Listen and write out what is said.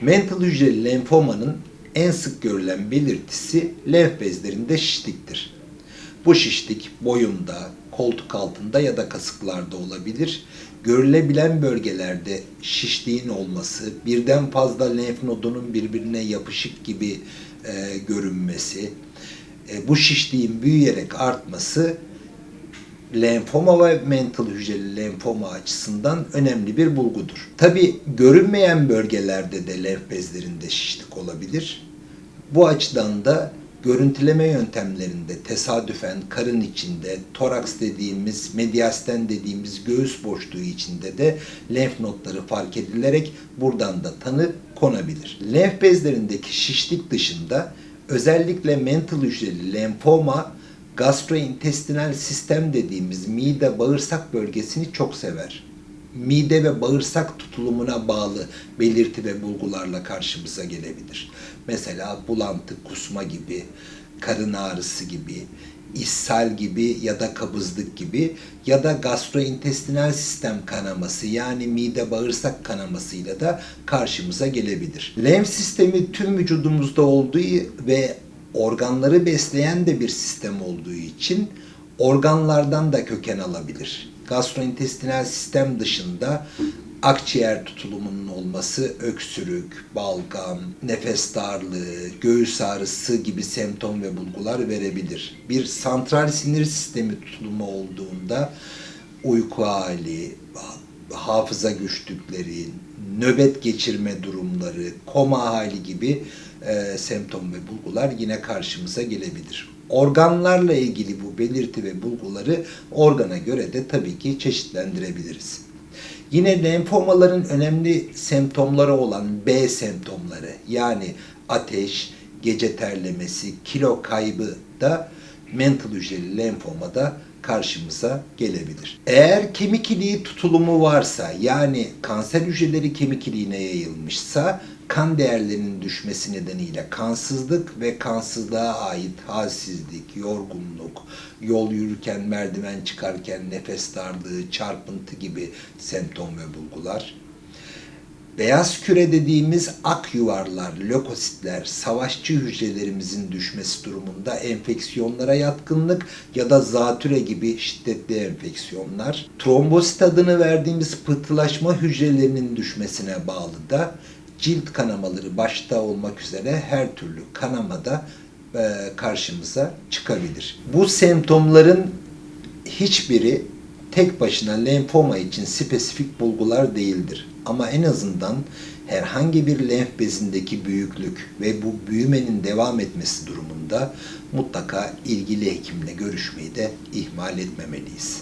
Mental hücreli lenfomanın en sık görülen belirtisi lenf bezlerinde şişliktir. Bu şişlik boyunda, koltuk altında ya da kasıklarda olabilir. Görülebilen bölgelerde şişliğin olması, birden fazla lenf nodunun birbirine yapışık gibi e, görünmesi, e, bu şişliğin büyüyerek artması lenfoma ve mental hücreli lenfoma açısından önemli bir bulgudur. Tabi görünmeyen bölgelerde de lenf bezlerinde şişlik olabilir. Bu açıdan da görüntüleme yöntemlerinde tesadüfen karın içinde, toraks dediğimiz, medyasten dediğimiz göğüs boşluğu içinde de lenf notları fark edilerek buradan da tanı konabilir. Lenf bezlerindeki şişlik dışında özellikle mental hücreli lenfoma gastrointestinal sistem dediğimiz mide bağırsak bölgesini çok sever. Mide ve bağırsak tutulumuna bağlı belirti ve bulgularla karşımıza gelebilir. Mesela bulantı, kusma gibi, karın ağrısı gibi, ishal gibi ya da kabızlık gibi ya da gastrointestinal sistem kanaması yani mide bağırsak kanamasıyla da karşımıza gelebilir. Lenf sistemi tüm vücudumuzda olduğu ve organları besleyen de bir sistem olduğu için organlardan da köken alabilir. Gastrointestinal sistem dışında akciğer tutulumunun olması öksürük, balgam, nefes darlığı, göğüs ağrısı gibi semptom ve bulgular verebilir. Bir santral sinir sistemi tutulumu olduğunda uyku hali, hafıza güçlükleri, nöbet geçirme durumları, koma hali gibi e, semptom ve bulgular yine karşımıza gelebilir. Organlarla ilgili bu belirti ve bulguları organa göre de tabii ki çeşitlendirebiliriz. Yine lenfomaların önemli semptomları olan B semptomları yani ateş, gece terlemesi, kilo kaybı da mental hücreli lenfomada karşımıza gelebilir. Eğer kemik iliği tutulumu varsa yani kanser hücreleri kemik iliğine yayılmışsa kan değerlerinin düşmesi nedeniyle kansızlık ve kansızlığa ait halsizlik, yorgunluk, yol yürürken, merdiven çıkarken nefes darlığı, çarpıntı gibi semptom ve bulgular Beyaz küre dediğimiz ak yuvarlar, lökositler, savaşçı hücrelerimizin düşmesi durumunda enfeksiyonlara yatkınlık ya da zatüre gibi şiddetli enfeksiyonlar. Trombosit adını verdiğimiz pıhtılaşma hücrelerinin düşmesine bağlı da cilt kanamaları başta olmak üzere her türlü kanamada e, karşımıza çıkabilir. Bu semptomların hiçbiri tek başına lenfoma için spesifik bulgular değildir. Ama en azından herhangi bir lenf bezindeki büyüklük ve bu büyümenin devam etmesi durumunda mutlaka ilgili hekimle görüşmeyi de ihmal etmemeliyiz.